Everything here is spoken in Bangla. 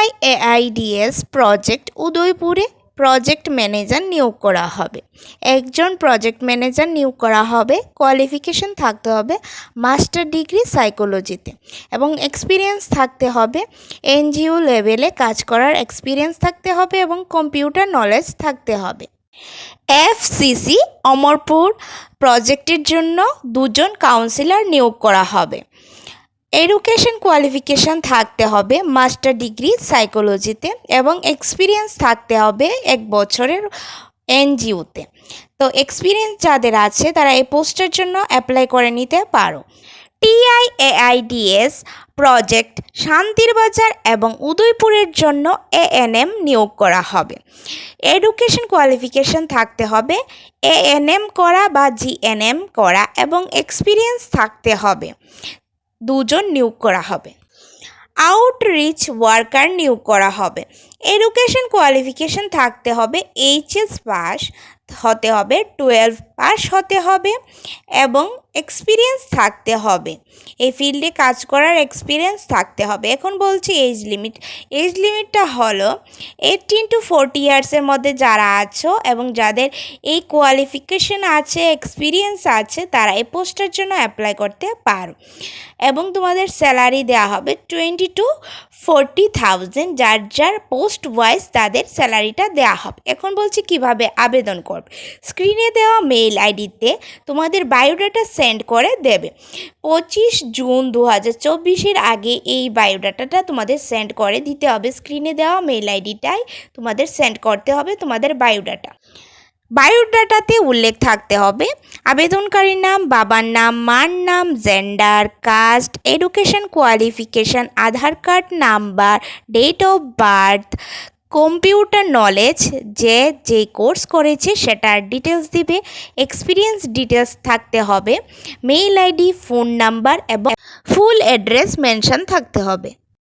টিআইএআইডিএস প্রজেক্ট উদয়পুরে প্রজেক্ট ম্যানেজার নিয়োগ করা হবে। একজন প্রজেক্ট ম্যানেজার নিয়োগ করা হবে, কোয়ালিফিকেশন থাকতে হবে মাস্টার ডিগ্রি সাইকোলজিতে এবং এক্সপিরিয়েন্স থাকতে হবে, এনজিও লেভেলে কাজ করার এক্সপিরিয়েন্স থাকতে হবে এবং কম্পিউটার নলেজ থাকতে হবে। এফসিসি অমরপুর প্রজেক্টের জন্য দুজন কাউন্সিলর নিয়োগ করা হবে। এডুকেশন কোয়ালিফিকেশান থাকতে হবে মাস্টার ডিগ্রি সাইকোলজিতে এবং এক্সপিরিয়েন্স থাকতে হবে এক বছরের এনজিওতে তো। এক্সপিরিয়েন্স যাদের আছে, তারা এই পোস্টের জন্য অ্যাপ্লাই করে নিতে পারো। টিআইএআইডিএস প্রজেক্ট শান্তির বাজার এবং উদয়পুরের জন্য এএনএম নিয়োগ করা হবে। এডুকেশন কোয়ালিফিকেশন থাকতে হবে এএনএম করা বা জিএনএম করা এবং এক্সপিরিয়েন্স থাকতে হবে। দুজন নিয়োগ করা হবে। আউটরিচ ওয়ার্কার নিয়োগ করা হবে। এডুকেশন কোয়ালিফিকেশন থাকতে হবে এইচএস পাস হতে হবে টুয়েলভ পাস হতে হবে এবং এক্সপিরিয়েন্স থাকতে হবে। এই ফিল্ডে কাজ করার এক্সপিরিয়েন্স থাকতে হবে। এখন বলছি এজ লিমিট এজ লিমিটটা হলো এইটিন টু ফোরটি ইয়ার্সের মধ্যে যারা আছো এবং যাদের এই কোয়ালিফিকেশন আছে এক্সপিরিয়েন্স আছে, তারা এই পোস্টের জন্য অ্যাপ্লাই করতে পারো। এবং তোমাদের স্যালারি দেওয়া হবে টোয়েন্টি টু ফোরটি থাউজেন্ড যার যার পোস্ট ওয়াইজ তাদের স্যালারিটা দেওয়া হবে। এখন বলছি কীভাবে আবেদন করবে? স্ক্রিনে দেওয়া মেইল আইডিতে তোমাদের বায়োডাটা সেন্ড করে দেবে। পঁচিশ জুন দু হাজার চব্বিশের আগে এই বায়োডাটাটা তোমাদের সেন্ড করে দিতে হবে। স্ক্রিনে দেওয়া মেইল আইডিটাই তোমাদের সেন্ড করতে হবে তোমাদের বায়োডাটা। বায়োডাটাতে উল্লেখ থাকতে হবে। আবেদনকারীর নাম, বাবার নাম, মার নাম gender caste education qualification Aadhaar card number date of birth computer knowledge যে যে কোর্স করেছে সেটার ডিটেলস দিবে। এক্সপিরিয়েন্স ডিটেলস থাকতে হবে। মেইল আইডি ফোন নাম্বার এবং ফুল অ্যাড্রেস মেনশন থাকতে হবে।